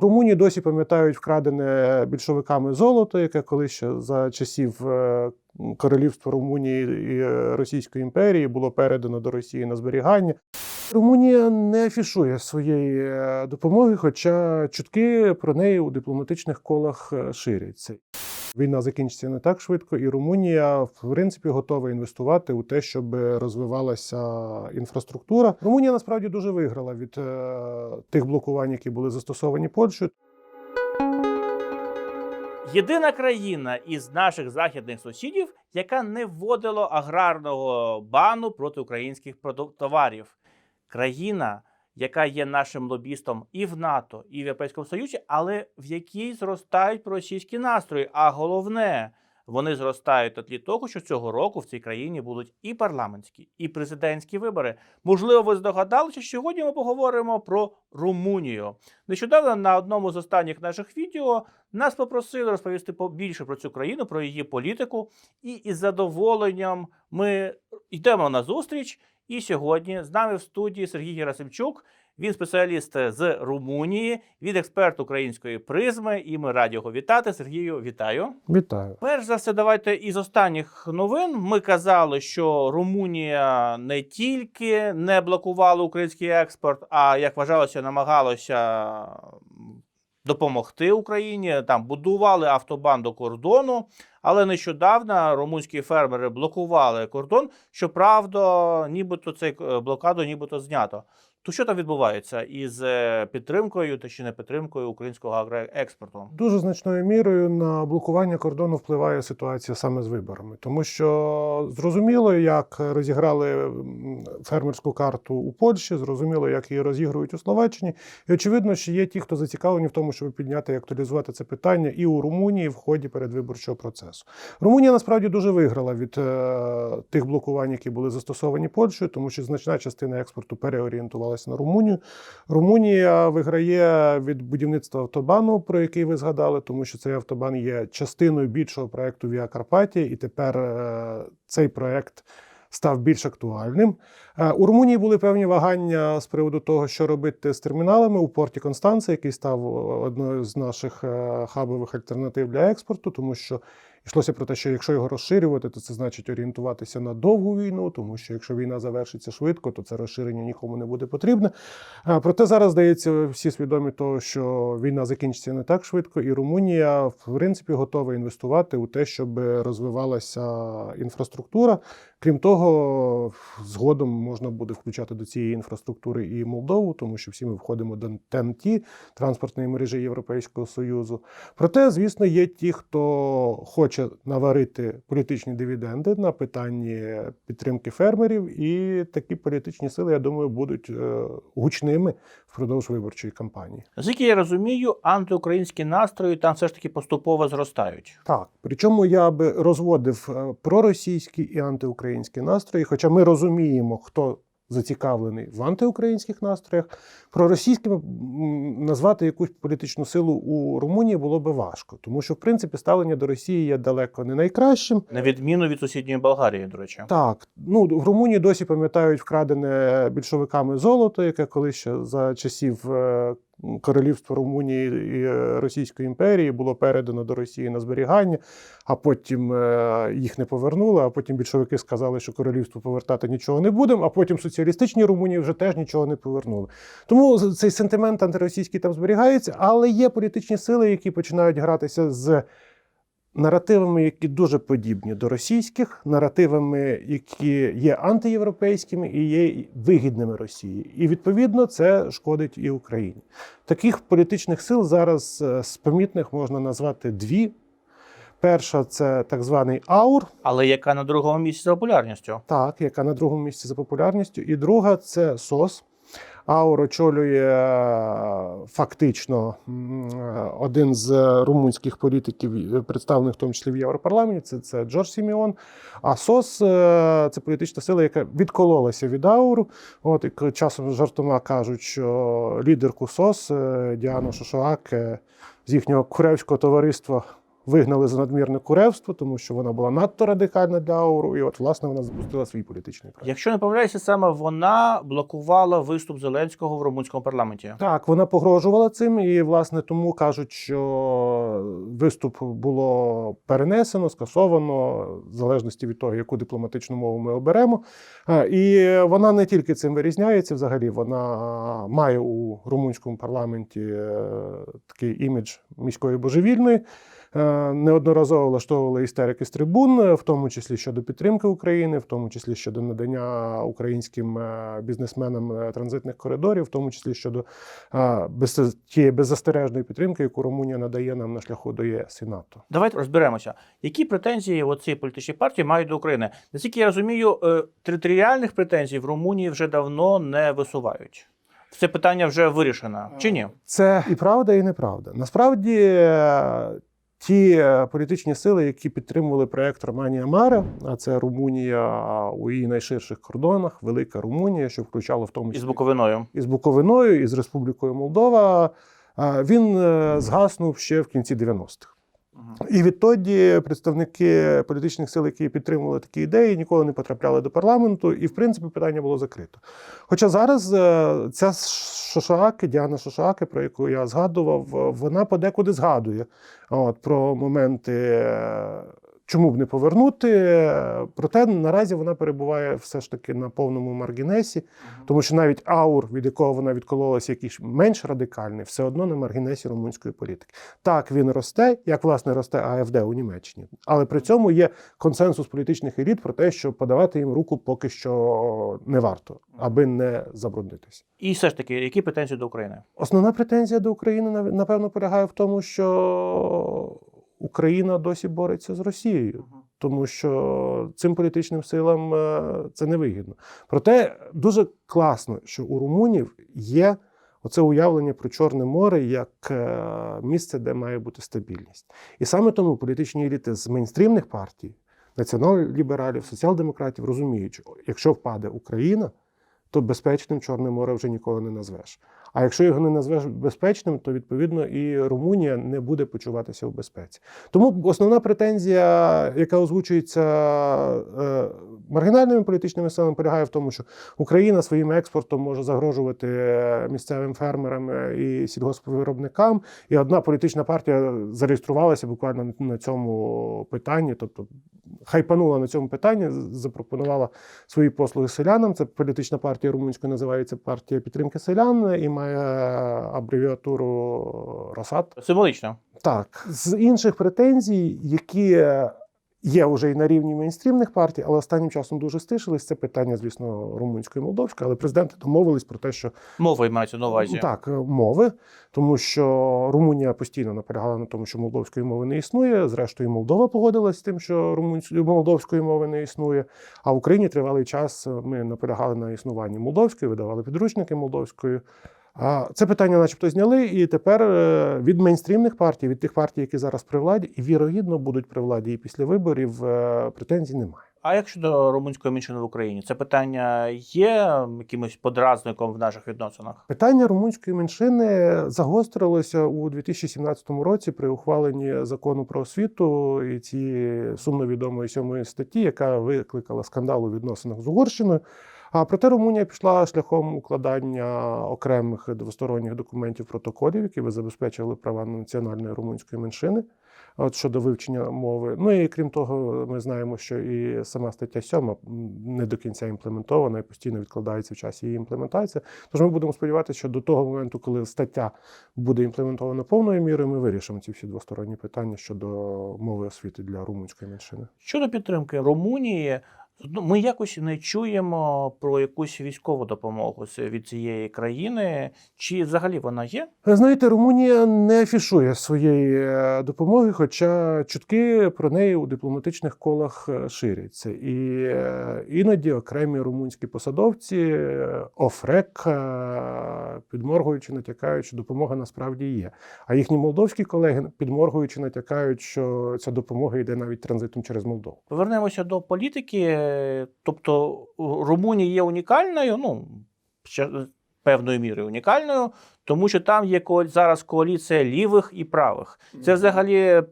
Румунії досі пам'ятають вкрадене більшовиками золото, яке колись ще за часів е, королівства Румунії і е, Російської імперії було передано до Росії на зберігання. Румунія не афішує своєї е, допомоги, хоча чутки про неї у дипломатичних колах ширяться. Війна закінчиться не так швидко, і Румунія, в принципі, готова інвестувати у те, щоб розвивалася інфраструктура. Румунія насправді дуже виграла від е, тих блокувань, які були застосовані Польщею. Єдина країна із наших західних сусідів, яка не вводила аграрного бану проти українських товарів. Країна, яка є нашим лобістом і в НАТО, і в Європейському Союзі, але в якій зростають проросійські настрої. А головне, вони зростають на тлі того, що цього року в цій країні будуть і парламентські, і президентські вибори. Можливо, ви здогадалися, що сьогодні ми поговоримо про Румунію. Нещодавно на одному з останніх наших відео нас попросили розповісти побільше про цю країну, про її політику, і із задоволенням ми йдемо на зустріч. І сьогодні з нами в студії Сергій Герасимчук. Він спеціаліст з Румунії, він експерт української призми. І ми раді його вітати. Сергію, вітаю. Вітаю. Перш за все, давайте із останніх новин. Ми казали, що Румунія не тільки не блокувала український експорт, а як вважалося, намагалася допомогти Україні. Там будували автобан до кордону. Але нещодавно румунські фермери блокували кордон. Щоправда, нібито цей е, блокаду нібито знято. То що там відбувається із е, підтримкою та чи не підтримкою українського агроекспорту? Дуже значною мірою на блокування кордону впливає ситуація саме з виборами, тому що зрозуміло, як розіграли фермерську карту у Польщі, зрозуміло, як її розігрують у Словаччині. І очевидно, що є ті, хто зацікавлені в тому, щоб підняти і актуалізувати це питання і у Румунії в ході передвиборчого процесу. Румунія насправді дуже виграла від е, тих блокувань, які були застосовані Польщею, тому що значна частина експорту переорієнтувалася на Румунію. Румунія виграє від будівництва автобану, про який ви згадали, тому що цей автобан є частиною більшого проекту Віа Карпатія, і тепер е, цей проект став більш актуальним. Е, У Румунії були певні вагання з приводу того, що робити з терміналами у порті Констанція, який став одною з наших е, хабових альтернатив для експорту, тому що йшлося про те, що якщо його розширювати, то це значить орієнтуватися на довгу війну, тому що якщо війна завершиться швидко, то це розширення нікому не буде потрібне. Е, Проте зараз здається, всі свідомі того, що війна закінчиться не так швидко, і Румунія в принципі готова інвестувати у те, щоб розвивалася інфраструктура. Крім того, згодом можна буде включати до цієї інфраструктури і Молдову, тому що всі ми входимо до ТНТ, транспортної мережі Європейського Союзу. Проте, звісно, є ті, хто хоче наварити політичні дивіденди на питанні підтримки фермерів, і такі політичні сили, я думаю, будуть е, гучними впродовж виборчої кампанії. Наскільки я розумію, антиукраїнські настрої там все ж таки поступово зростають. Так, причому я би розводив е, проросійські і антиукраїнські настрої, хоча ми розуміємо, хто зацікавлений в антиукраїнських настроях. Проросійськими назвати якусь політичну силу у Румунії було би важко, тому що в принципі ставлення до Росії є далеко не найкращим. На відміну від сусідньої Болгарії, до речі. Так, ну в Румунії досі пам'ятають вкрадене більшовиками золото, яке колись ще за часів королівства Румунії і е, Російської імперії було передано до Росії на зберігання, а потім е, їх не повернули. А потім більшовики сказали, що королівству повертати нічого не будемо. А потім соціалістичні Румунії вже теж нічого не повернули. Тому цей сентимент антиросійський там зберігається, але є політичні сили, які починають гратися з наративами, які дуже подібні до російських, наративами, які є антиєвропейськими і є вигідними Росії. І відповідно це шкодить і Україні. Таких політичних сил зараз е, з помітних можна назвати дві. Перша це так званий АУР, Але яка на другому місці за популярністю? так, яка на другому місці за популярністю, і друга це СОС. Аур очолює е, фактично е, один з румунських політиків, е, представлених в тому числі в Європарламенті, це, це Джордж Сіміон. А СОС це політична сила, яка відкололася від Ауру. От і часом жартома кажуть, що лідерку СОС Діану Шошоак з їхнього куревського товариства вигнали за надмірне куревство, тому що вона була надто радикальна для ауру, і от власне вона запустила свій політичний проект. Якщо не помиляюся, саме вона блокувала виступ Зеленського в румунському парламенті. Так, вона погрожувала цим, і власне тому кажуть, що виступ було перенесено, скасовано, в залежності від того, яку дипломатичну мову ми оберемо. І вона не тільки цим вирізняється, взагалі вона має у румунському парламенті е, такий імідж міської божевільної. Е, Неодноразово влаштовували істерики з трибун, е, в тому числі щодо підтримки України, в тому числі щодо надання українським е, бізнесменам транзитних коридорів, в тому числі щодо без тієї беззастережної підтримки, яку Румунія надає нам на шляху до ЄС і НАТО. Давайте розберемося, які претензії оці політичні партії мають до України. Наскільки я розумію, територіальних претензій в Румунії вже давно не висувають. Це питання вже вирішено, чи ні? Це і правда, і неправда. Насправді. Ті е, політичні сили, які підтримували проект Романія Мара, а це Румунія у її найширших кордонах, велика Румунія, що включало в тому числі... І з Буковиною. із Буковиною, і з Республікою Молдова. Він е, згаснув ще в кінці 90-х. І відтоді представники політичних сил, які підтримували такі ідеї, ніколи не потрапляли до парламенту, і в принципі питання було закрито. Хоча зараз е, ця Шошаки, Діана Шошаки, про яку я згадував, е, вона подекуди згадує от, про моменти. Чому б не повернути? Проте наразі вона перебуває все ж таки на повному маргінесі, тому що навіть аур, від якого вона відкололася, якийсь менш радикальний, все одно на маргінесі румунської політики. Так, він росте, як власне росте АФД у Німеччині, але при цьому є консенсус політичних еліт про те, що подавати їм руку поки що не варто, аби не забруднитися. І все ж таки, які претензії до України? Основна претензія до України напевно полягає в тому, що Україна досі бореться з Росією, тому що цим політичним силам е, це невигідно. Проте дуже класно, що у румунів є оце уявлення про Чорне море як е, місце, де має бути стабільність. І саме тому політичні еліти з мейнстрімних партій, націонал-лібералів, соціал-демократів розуміють, що якщо впаде Україна, то безпечним Чорне море вже ніколи не назвеш. А якщо його не назвеш безпечним, то відповідно і Румунія не буде почуватися в безпеці. Тому основна претензія, яка озвучується е, маргінальними політичними силами, полягає в тому, що Україна своїм експортом може загрожувати місцевим фермерам і сільгоспвиробникам. І одна політична партія зареєструвалася буквально на цьому питанні, тобто хайпанула на цьому питанні, запропонувала свої послуги селянам. Це політична партія румунської називається партія підтримки селян і має абревіатуру Росат. Символічно. Так, з інших претензій, які є вже і на рівні мейнстрімних партій, але останнім часом дуже стишились. Це питання, звісно, румунської молдовської, але президенти домовились про те, що Мова мається на увазі. так, мови, тому що Румунія постійно наполягала на тому, що молдовської мови не існує. Зрештою, Молдова погодилась з тим, що румунської молдовської мови не існує. А в Україні тривалий час ми наполягали на існуванні молдовської, видавали підручники молдовської. Це питання, начебто, зняли, і тепер е, від мейнстрімних партій, від тих партій, які зараз при владі, і вірогідно будуть при владі і після виборів, е, претензій немає. А як щодо румунської меншини в Україні, це питання є якимось подразником в наших відносинах? Питання румунської меншини загострилося у 2017 році при ухваленні закону про освіту і цієї сумновідомої сьомої статті, яка викликала скандал у відносинах з Угорщиною. А проте Румунія пішла шляхом укладання окремих двосторонніх документів протоколів, які би забезпечили права національної румунської меншини. От щодо вивчення мови. Ну і крім того, ми знаємо, що і сама стаття 7 не до кінця імплементована і постійно відкладається в часі її імплементація. Тож ми будемо сподіватися, що до того моменту, коли стаття буде імплементована повною мірою, ми вирішимо ці всі двосторонні питання щодо мови освіти для румунської меншини. Щодо підтримки Румунії, ми якось не чуємо про якусь військову допомогу від цієї країни. Чи взагалі вона є? Знаєте, Румунія не афішує своєї е, допомоги, хоча чутки про неї у дипломатичних колах е, ширяться. І е, іноді окремі румунські посадовці офрек, підморгуючи, натякають, що допомога насправді є. А їхні молдовські колеги, підморгуючи, натякають, що ця допомога йде навіть транзитом через Молдову. Повернемося до політики. Тобто Румунія є унікальною, ну певною мірою унікальною, тому що там є зараз коаліція лівих і правих. Це взагалі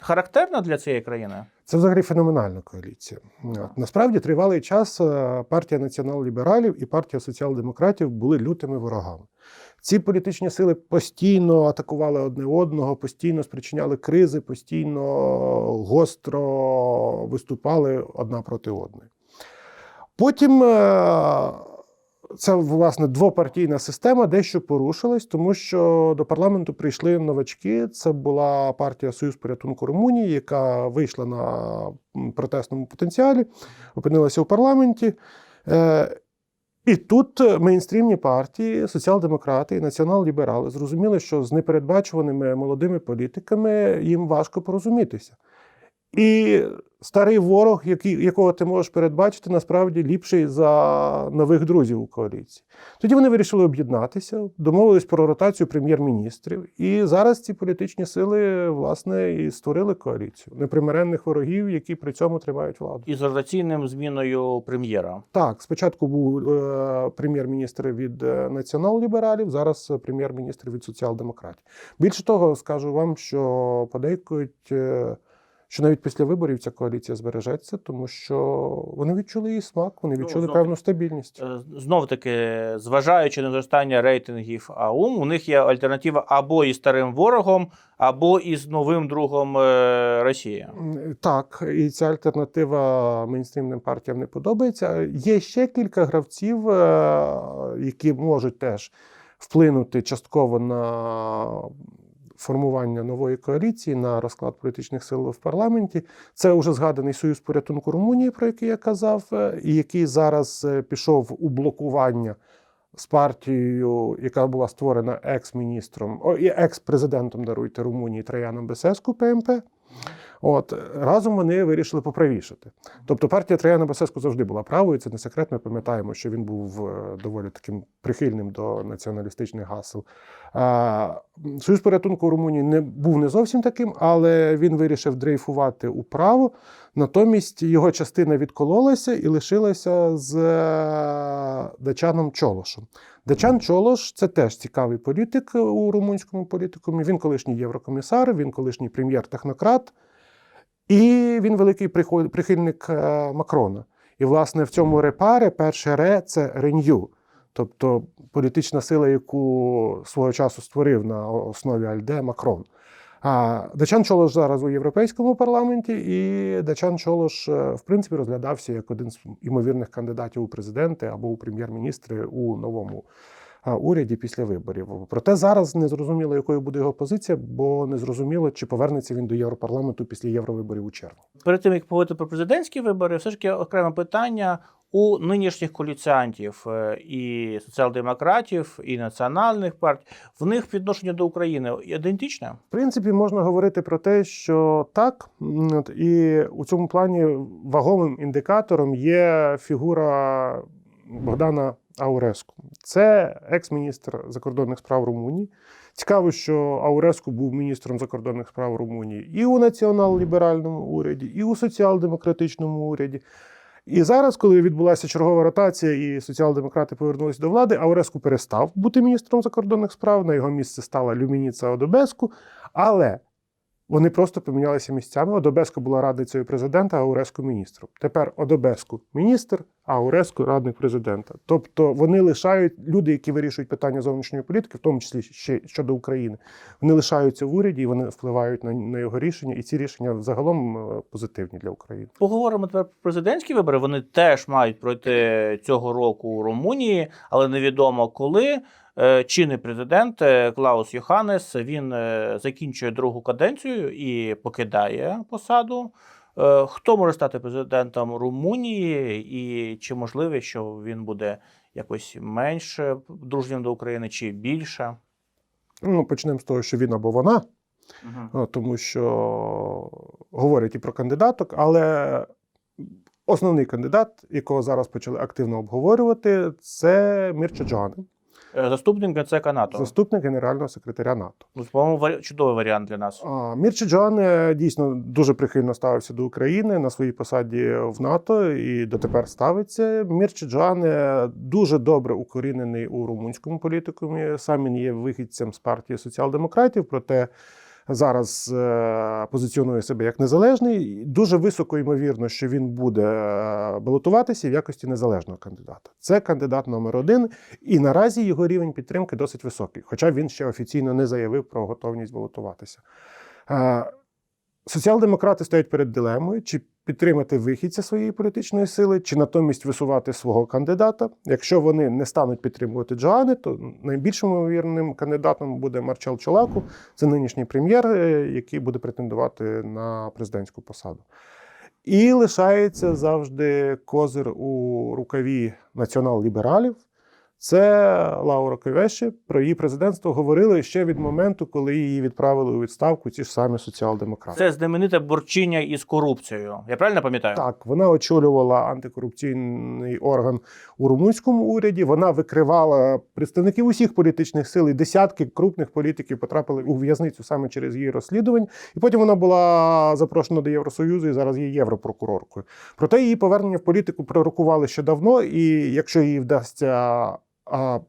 характерна для цієї країни? Це взагалі феноменальна коаліція. От. Насправді тривалий час е, партія націонал-лібералів і партія соціал-демократів були лютими ворогами. Ці політичні сили постійно атакували одне одного, постійно спричиняли кризи, постійно гостро виступали одна проти одної. Потім е, це власне двопартійна система дещо порушилась, тому що до парламенту прийшли новачки. Це була партія Союз порятунку Румунії, яка вийшла на протестному потенціалі, опинилася у парламенті. Е, І тут мейнстрімні партії, соціал-демократи і націонал-ліберали зрозуміли, що з непередбачуваними молодими політиками їм важко порозумітися. І старий ворог, який, якого ти можеш передбачити, насправді ліпший за нових друзів у коаліції. Тоді вони вирішили об'єднатися, домовились про ротацію прем'єр-міністрів. І зараз ці політичні сили, власне, і створили коаліцію непримиренних ворогів, які при цьому тримають владу. Із ротаційним зміною прем'єра. Так, спочатку був е, прем'єр-міністр від е, націонал-лібералів, зараз е, прем'єр-міністр від соціал-демократів. Більше того, скажу вам, що подейкують, е, що навіть після виборів ця коаліція збережеться, тому що вони відчули її смак, вони Ну, відчули знов певну стабільність. Знов таки, зважаючи на зростання рейтингів АУМ, у них є альтернатива або із старим ворогом, або із новим другом е, Росії. Так, і ця альтернатива мейнстрімним партіям не подобається. Є ще кілька гравців, е, які можуть теж вплинути частково на формування нової коаліції, на розклад політичних сил в парламенті. Це вже згаданий Союз порятунку Румунії, про який я казав, е, і який зараз е, пішов у блокування. З партією, яка була створена екс-міністром, екс-президентом даруйте Румунії Траяном Бесеску ПМП. От разом вони вирішили поправішати. Тобто партія Траяна Басеску завжди була правою. Це не секрет. Ми пам'ятаємо, що він був е, доволі таким прихильним до націоналістичних гасел. Союз порятунку Румунії не був не зовсім таким, але він вирішив дрейфувати управо. Натомість його частина відкололася і лишилася з е, Дачаном Чолошем. Дачан Чолош це теж цікавий політик у румунському політикумі. Він колишній єврокомісар, він колишній прем'єр-технократ. І він великий прихильник е, Макрона. І, власне, в цьому репаре перше ре це Ренью, тобто політична сила, яку свого часу створив на основі Альде Макрон. А Дачан Чолош зараз у Європейському парламенті, і Дачан Чолош, е, в принципі, розглядався як один з ймовірних кандидатів у президенти або у прем'єр-міністри у новому уряді після виборів. Проте зараз не зрозуміло, якою буде його позиція, бо не зрозуміло, чи повернеться він до Європарламенту після євровиборів у червні. Перед тим як поговорити про президентські вибори, все ж таки окреме питання у нинішніх коаліціантів е, і соціал-демократів, і національних партій. В них відношення до України ідентичне. В принципі, можна говорити про те, що так, і у цьому плані вагомим індикатором є фігура Богдана Ауреску. Це екс-міністр закордонних справ Румунії. Цікаво, що Ауреску був міністром закордонних справ Румунії і у націонал-ліберальному уряді, і у соціал-демократичному уряді. І зараз, коли відбулася чергова ротація і соціал-демократи повернулися до влади, Ауреску перестав бути міністром закордонних справ. На його місце стала Люмініца Одобеску. Але вони просто помінялися місцями. Одобеско була радницею президента, а Ауреску міністром. Тепер Одобеску міністр, а Ауреску радник президента. Тобто вони лишають люди, які вирішують питання зовнішньої політики, в тому числі ще щодо України. Вони лишаються в уряді і вони впливають на, на його рішення. І ці рішення загалом е, позитивні для України. Поговоримо тепер про президентські вибори. Вони теж мають пройти цього року у Румунії, але невідомо коли. Е, Чинний президент е, Клаус Йоханнес він закінчує другу каденцію і покидає посаду. Е, Хто може стати президентом Румунії, і чи можливо, що він буде якось менш дружнім до України, чи більше? Ну, почнемо з того, що він або вона. Угу. Тому що говорять і про кандидаток, але основний кандидат, якого зараз почали активно обговорювати, це Мірча Джоани, Е, Заступник ГЦК НАТО. заступник генерального секретаря НАТО. Ну, По-моєму, чудовий варіант для нас. А, Мірча Джоани дійсно дуже прихильно ставився до України на своїй посаді в НАТО і дотепер ставиться. Мірча Джоани дуже добре укорінений у румунському політикумі. Сам він є вихідцем з партії соціал-демократів, проте зараз е, позиціонує себе як незалежний. Дуже високо ймовірно, що він буде е, балотуватися в якості незалежного кандидата. Це кандидат номер один, і наразі його рівень підтримки досить високий, хоча він ще офіційно не заявив про готовність балотуватися. Соціал-демократи стоять перед дилемою, чи підтримати вихідця своєї політичної сили, чи натомість висувати свого кандидата. Якщо вони не стануть підтримувати Джоани, то найбільшим ймовірним кандидатом буде Марчал Чолаку, це нинішній прем'єр, е, який буде претендувати на президентську посаду. І лишається завжди козир у рукаві націонал-лібералів. Це Лаура Ковеші. Про її президентство говорили ще від моменту, коли її відправили у відставку ті ж самі соціал-демократи. Це знамените борчіння із корупцією. Я правильно пам'ятаю? Так, вона очолювала антикорупційний орган у румунському уряді. Вона викривала представників усіх політичних сил і десятки крупних політиків потрапили у в'язницю саме через її розслідувань. І потім вона була запрошена до Євросоюзу і зараз є європрокуроркою. Проте її повернення в політику пророкували ще давно, і якщо їй вдасться а,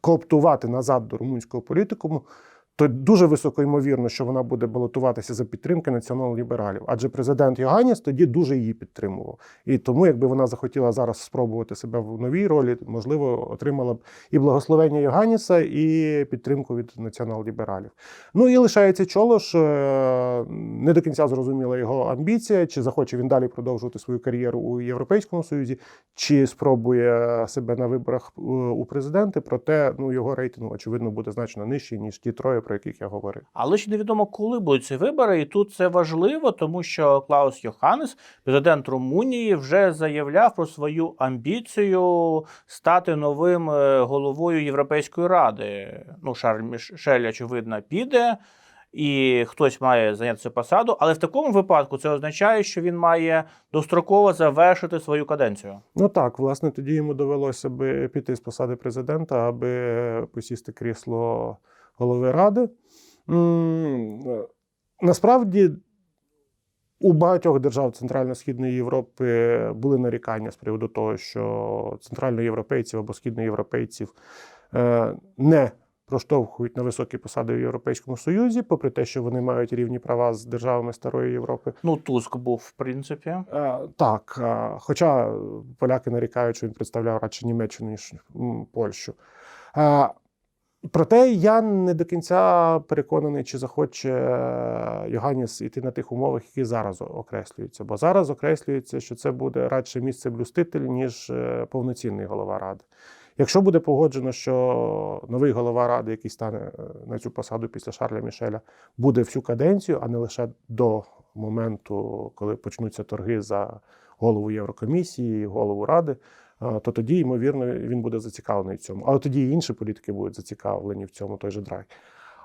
кооптувати назад до румунського політикуму, то дуже високо ймовірно, що вона буде балотуватися за підтримки націонал-лібералів. Адже президент Йоганіс тоді дуже її підтримував. І тому, якби вона захотіла зараз спробувати себе в новій ролі, можливо, отримала б і благословення Йоганіса, і підтримку від націонал-лібералів. Ну і лишається Чолош. е, Не до кінця зрозуміла його амбіція, чи захоче він далі продовжувати свою кар'єру у Європейському Союзі, чи спробує себе на виборах е, у президенти. Проте ну його рейтинг очевидно буде значно нижчий ніж ті троє, про яких я говорив. Але ще невідомо, коли будуть ці вибори, і тут це важливо, тому що Клаус Йоханнес, президент Румунії, вже заявляв про свою амбіцію стати новим е, головою Європейської ради. Ну, Шарль Мішель, очевидно, піде. І хтось має зайняти цю посаду, але в такому випадку це означає, що він має достроково завершити свою каденцію. Ну так, власне, тоді йому довелося би піти з посади президента, аби посісти крісло голови ради. Насправді. У багатьох держав Центрально-Східної Європи були нарікання з приводу того, що центральноєвропейців або східноєвропейців е, не проштовхують на високі посади в Європейському Союзі, попри те, що вони мають рівні права з державами Старої Європи. Ну, Туск був, в принципі. Е, Так, е, хоча поляки нарікають, що він представляв радше Німеччину, ніж Польщу. Проте я не до кінця переконаний, чи захоче е, Йоганіс йти на тих умовах, які зараз окреслюються. Бо зараз окреслюється, що це буде радше місце блюститель, ніж е, повноцінний голова ради. Якщо буде погоджено, що новий голова ради, який стане е, на цю посаду після Шарля Мішеля, буде всю каденцію, а не лише до моменту, коли почнуться торги за голову Єврокомісії, голову ради, то тоді, ймовірно, він буде зацікавлений в цьому. Але тоді і інші політики будуть зацікавлені в цьому той же драйв.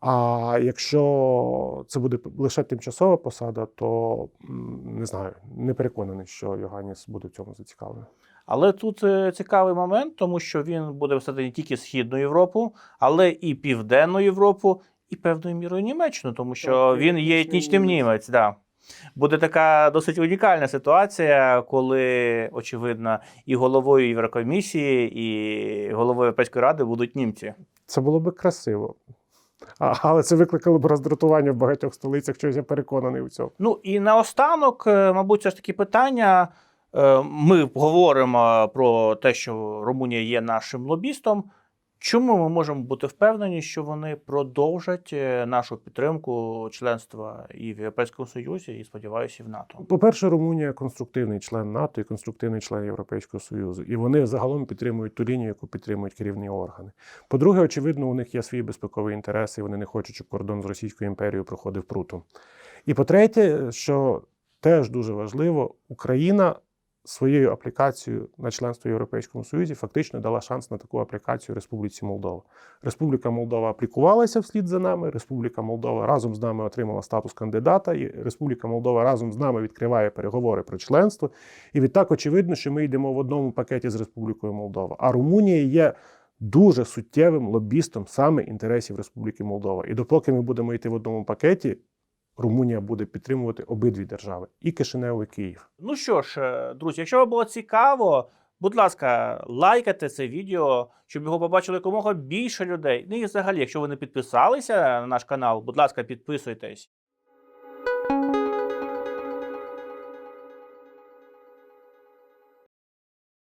А якщо це буде лише тимчасова посада, то не знаю, не переконаний, що Йоганіс буде в цьому зацікавлений. Але тут е, цікавий момент, тому що він буде всередині не тільки Східну Європу, але і Південну Європу, і певною мірою Німеччину, тому що Так, він є етнічним німець. німець. Да. Буде така досить унікальна ситуація, коли, очевидно, і головою Єврокомісії, і головою Європейської ради будуть німці. Це було би красиво. А, але це викликало б роздратування в багатьох столицях, щось я переконаний у цьому. Ну і наостанок, е, мабуть, все ж таки питання. Е, Ми говоримо про те, що Румунія є нашим лобістом. Чому ми можемо бути впевнені, що вони продовжать е, нашу підтримку членства і в Європейському Союзі, і сподіваюся, і в НАТО? По-перше, Румунія конструктивний член НАТО і конструктивний член Європейського Союзу. І вони загалом підтримують ту лінію, яку підтримують керівні органи. По-друге, очевидно, у них є свої безпекові інтереси, і вони не хочуть, щоб кордон з Російською імперією проходив прутом. І по-третє, що теж дуже важливо, Україна своєю аплікацією на членство в Європейському Союзі фактично дала шанс на таку аплікацію Республіці Молдова. Республіка Молдова аплікувалася вслід за нами. Республіка Молдова разом з нами отримала статус кандидата, і Республіка Молдова разом з нами відкриває переговори про членство. І відтак очевидно, що ми йдемо в одному пакеті з Республікою Молдова. А Румунія є дуже суттєвим лобістом саме інтересів Республіки Молдова. І допоки ми будемо йти в одному пакеті, Румунія буде підтримувати обидві держави і Кишинев, Київ. Ну що ж, е, друзі, якщо вам було цікаво, Будь ласка, лайкайте це відео, щоб його побачили якомога більше людей. Ну і взагалі, якщо ви не підписалися на наш канал, будь ласка, підписуйтесь.